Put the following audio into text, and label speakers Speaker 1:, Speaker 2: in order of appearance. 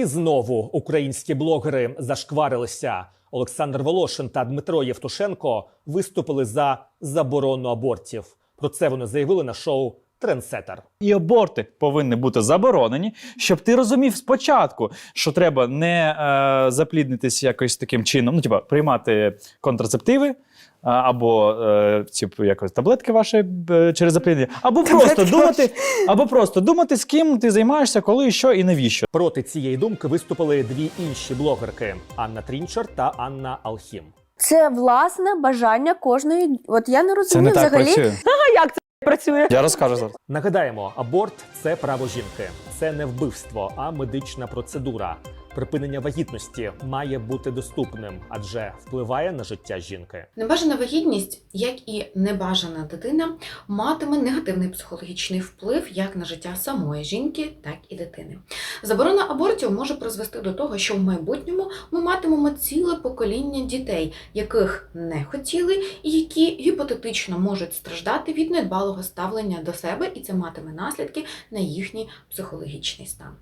Speaker 1: І знову українські блогери зашкварилися. Олександр Волошин та Дмитро Євтушенко виступили за заборону абортів. Про це вони заявили на шоу Трендсетер.
Speaker 2: І аборти повинні бути заборонені, щоб ти розумів спочатку, що треба не е, запліднитись якось таким чином, ну типа приймати контрацептиви. а, Або е, ці якось таблетки ваші е, через запліднення, або просто думати, або просто думати, з ким ти займаєшся, коли, що і навіщо.
Speaker 1: Проти цієї думки виступили дві інші блогерки: Анна Трінчер та Анна Алхім.
Speaker 3: Це власне бажання кожної. От я не розумію взагалі.
Speaker 4: А як це працює?
Speaker 2: Я розкажу зараз.
Speaker 1: Нагадаємо, аборт це право жінки, це не вбивство, а медична процедура. Припинення вагітності має бути доступним, адже впливає на життя жінки.
Speaker 5: Небажана вагітність, як і небажана дитина, матиме негативний психологічний вплив як на життя самої жінки, так і дитини. Заборона абортів може призвести до того, що в майбутньому ми матимемо ціле покоління дітей, яких не хотіли, і які гіпотетично можуть страждати від недбалого ставлення до себе, і це матиме наслідки на їхній психологічний стан.